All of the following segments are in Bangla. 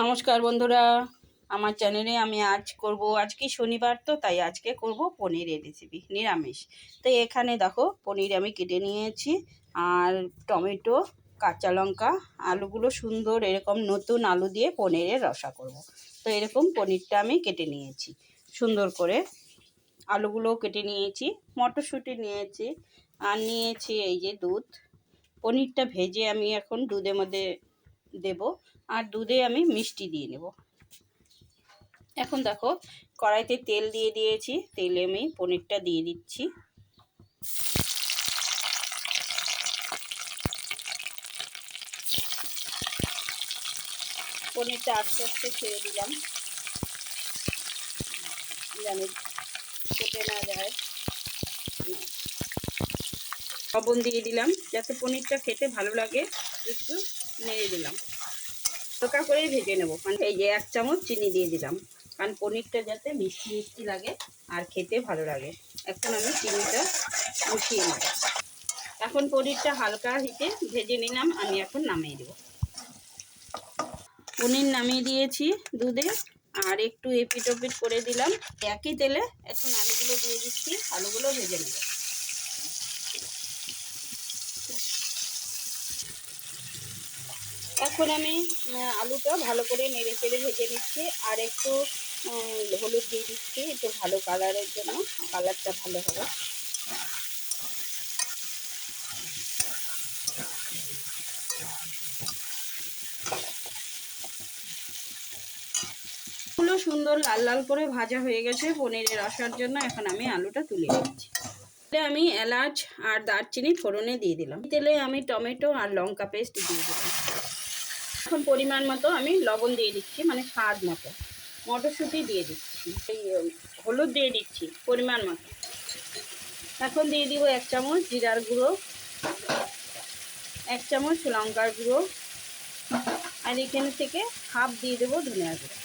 নমস্কার বন্ধুরা, আমার চ্যানেলে আমি আজ করব আজকে শনিবার তো, তাই আজকে করব পনিরের রেসিপি নিরামিষ। তো এখানে দেখো, পনির আমি কেটে নিয়েছি, আর টমেটো, কাঁচা লঙ্কা, আলুগুলো সুন্দর এরকম নতুন আলু দিয়ে পনিরের রসা করব। তো এরকম পনিরটা আমি কেটে নিয়েছি, সুন্দর করে। আলুগুলোও কেটে নিয়েছি, মটরশুঁটি নিয়েছি, আর নিয়েছি এই যে দুধ। পনিরটা ভেজে আমি এখন দুধের মধ্যে দেব আর দুধে আমি মিষ্টি দিয়ে নেব। এখন দেখো, কড়াইতে তেল দিয়ে দিয়েছি, তেলে আমি পনিরটা দিয়ে দিচ্ছি। পনিরটা আস্তে আস্তে ছেড়ে দিলাম। জানি কেটে না যায়। না। লবণ দিয়ে দিলাম, যাতে পনিরটা খেতে ভালো লাগে, একটু নেড়ে দিলাম। হালকা করেই ভেজে নেব মানে এই যে এক চামচ চিনি দিয়ে দিলাম, কারণ পনিরটা যাতে মিষ্টি মিষ্টি লাগে আর খেতে ভালো লাগে। এখন আমি চিনিটা মিশিয়ে নেব। এখন পনিরটা হালকা হিটে ভেজে নিলাম, আমি এখন নামিয়ে দেব। পনির নামিয়ে দিয়েছি দুধে, আর একটু এপিট ওপিট করে দিলাম। একই তেলে এখন আলুগুলো দিয়ে দিচ্ছি, আলুগুলো ভেজে নেব। এখন আমি আলুটা ভালো করে নেড়ে চেড়ে ভেজে নিচ্ছি আর একটু হলুদ দিয়ে দিচ্ছি, একটু ভালো কালারের জন্য কালারটা ভালো হবে। সুন্দর লাল লাল করে ভাজা হয়ে গেছে পনিরের রসার জন্য, এখন আমি আলুটা তুলে দিচ্ছি আমি এলাচ আর দারচিনি ফোড়নে দিয়ে দিলাম। তেলে আমি টমেটো আর লঙ্কা পেস্ট দিয়ে দিলাম। এখন পরিমাণ মতো আমি লবণ দিয়ে দিচ্ছি মানে স্বাদ মতো। মটরশুঁটি দিয়ে দিচ্ছি। এই হলুদ দিয়ে দিচ্ছি, পরিমাণ মতো। এখন দিয়ে দিব এক চামচ জিরার গুঁড়ো, এক চামচ লঙ্কার গুঁড়ো, আর এখানে থেকে হাফ দিয়ে দেবো ধনিয়া গুঁড়ো।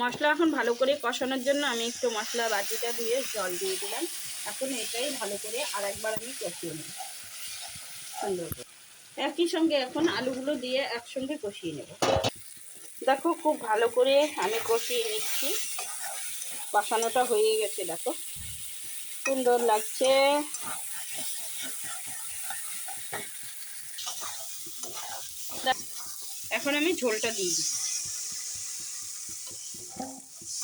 মশলা এখন ভালো করে কষানোর জন্য আমি একটু মশলা বাটিটা দিয়ে জল দিয়ে দিলাম। এখন এটাই ভালো করে আর একবার আমি কষিয়ে নেব। সুন্দর একই সঙ্গে এখন আলুগুলো দিয়ে একসঙ্গে কষিয়ে নেব। দেখো খুব ভালো করে আমি কষিয়ে নিচ্ছি। কষানোটা হয়ে গেছে, দেখো। সুন্দর লাগছে। এখন আমি ঝোলটা দিয়ে দিচ্ছি।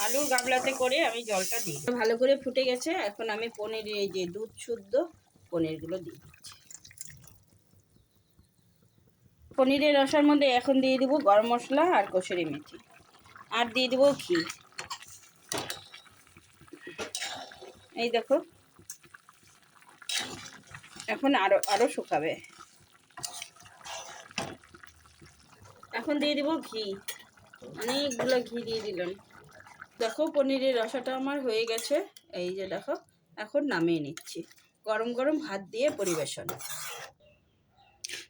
আলুর গাবলাতে করে আমি জলটা দিই। ভালো করে ফুটে গেছে, এখন আমি পনির, এই যে দুধ শুদ্ধ পনিরগুলো দিচ্ছি। পনিরের রসার মধ্যে এখন দিয়ে দিব গরম মশলা আর কসুরি মেথি। আর দিয়ে দিব ঘি। এই দেখো। এখন আরও আরও শুকাবে। এখন দিয়ে দিব ঘি। অনেকগুলো ঘি দিয়ে দিলাম। দেখো পনিরের রসাটা আমার হয়ে গেছে। এই যে দেখো, এখন নামিয়ে নিচ্ছি। গরম গরম ভাত দিয়ে পরিবেশন।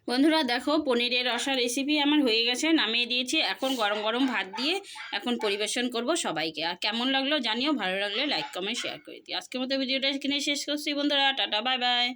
বন্ধুরা দেখো, পনিরের রসা রেসিপি আমার হয়ে গেছে, নামিয়ে দিয়েছি। এখন গরম গরম ভাত দিয়ে এখন পরিবেশন করব সবাইকে। আর কেমন লাগল জানিও, ভালো লাগলে লাইক কমেন্ট শেয়ার করে দিই আজকের মতো ভিডিওটা এখানে শেষ করছি বন্ধুরা, টাটা বাই বাই